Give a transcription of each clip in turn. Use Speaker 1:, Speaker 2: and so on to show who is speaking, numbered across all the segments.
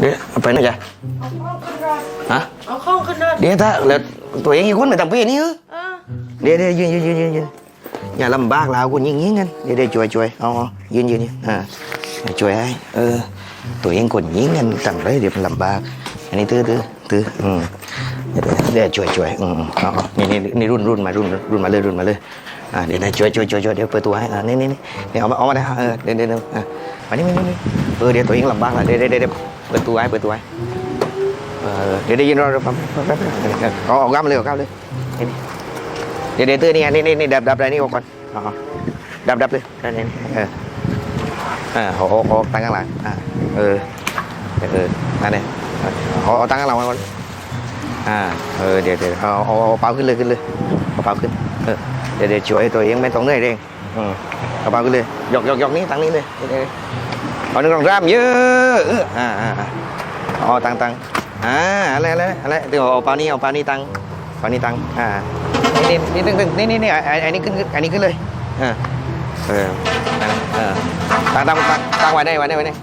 Speaker 1: เดี๋ยวเอาไปไหนจ๊ะ
Speaker 2: เอาข้องขึ้นรถ
Speaker 1: ฮะ
Speaker 2: เอาข้องขึ้นรถ
Speaker 1: เดี๋ยวถ้าแล้วตัวเองอีกคนไม่ต้องไปนี่เออ
Speaker 2: เออ
Speaker 1: เดี๋ยวเดี๋ยวยืนยืนยืนยืนยืนอย่าลำบากเราคุณยิงยิงกันเดี๋ยวเดี๋ยวช่วยช่วยเอาเอายืนยืนยืนอ่าช่วยให้เออ ตัวเองคนยิงกันต่างเลยเดี๋ยวมันลำบาก อันนี้ตื้อตื้อตื้ออืม เดี๋ยวเดี๋ยวช่วยช่วยอืมเอาเอานี่นี่นี่รุ่นรุ่นมารุ่นรุ่นมาเลยรุ่นมาเลยอ่าเดี๋ยวนะช่วยช่วยช่วยช่วยเดี๋ยวเปิดตัวให้อ่านี่นี่นี่เดี๋ยวเอามาเอามาได้เออเดี๋ยวเดี๋ยวเดี๋ยวอะมานี่นี่นี่เออเดี๋ยวตัวเองลำบากละเดี๋ยวเดี๋ยวเดี๋ยวเปิดตัวให้เปิดตัวให้เออเดี๋ยวได้ยินเราแป๊บแป๊บแป๊บเอาเอาก้ามเลยเอาก้ามเลยนี่นี่เดี๋ยวเดี๋ยวตื้อนี่ไงนี่นี่นี่ดับดับอะไรนี่ออกก่อนอ๋อดับดับเลยนี่นี่เออเออเอาเอาเอาตั้งข้างหลังอ่าเออเออนั่นเลยเอาเอาตั้งข้างหลังไว้ก่อน อ่าเออเดี๋ยวเดี๋ยวเอาเอาเอาเปาขึ้นเลยขึ้นเลยเอาเปาขึ้นเออเดี๋ยวเดี๋ยวช่วยตัวเองไม่ต้องเหนื่อยเองอืมเอาเปาขึ้นเลยยกยกยกนี้ตั้งนี้เลยเอาหนึ่งสองสามเยอะเอออ่าอ่าอ่าเอาตั้งตั้งอ่าอะไรอะไรอะไรเดี๋ยวเอาเปานี้เอาเปานี้ตั้งเปานี้ตั้งอ่านี่นี่นี่นี่นี่นี่นี่อันอันนี้ขึ้นอันนี้ขึ้นเลยเออเออนั่นน่ะเออตั้งตั้งตั้งตั้งไว้ได้ไว้ได้ไว้ได้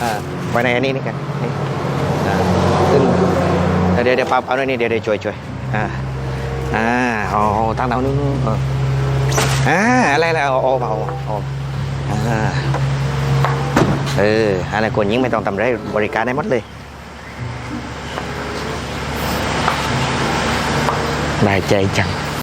Speaker 1: เออไว้ในอันนี้นี่กันนี่อ่าขึ้น เดี๋ยวเดี๋ยวปั๊บเปาเปาหน่อยนี่เดี๋ยวเดี๋ยวช่วยช่วยอ่าอ่าเอาตั้งตั้งนู่นนู่นอ่าอะไรอะไรเอาเอาเอาเอาอ่าเอออะไรคนยิ่งไม่ต้องทำไรบริการได้หมดเลยนายใจจัง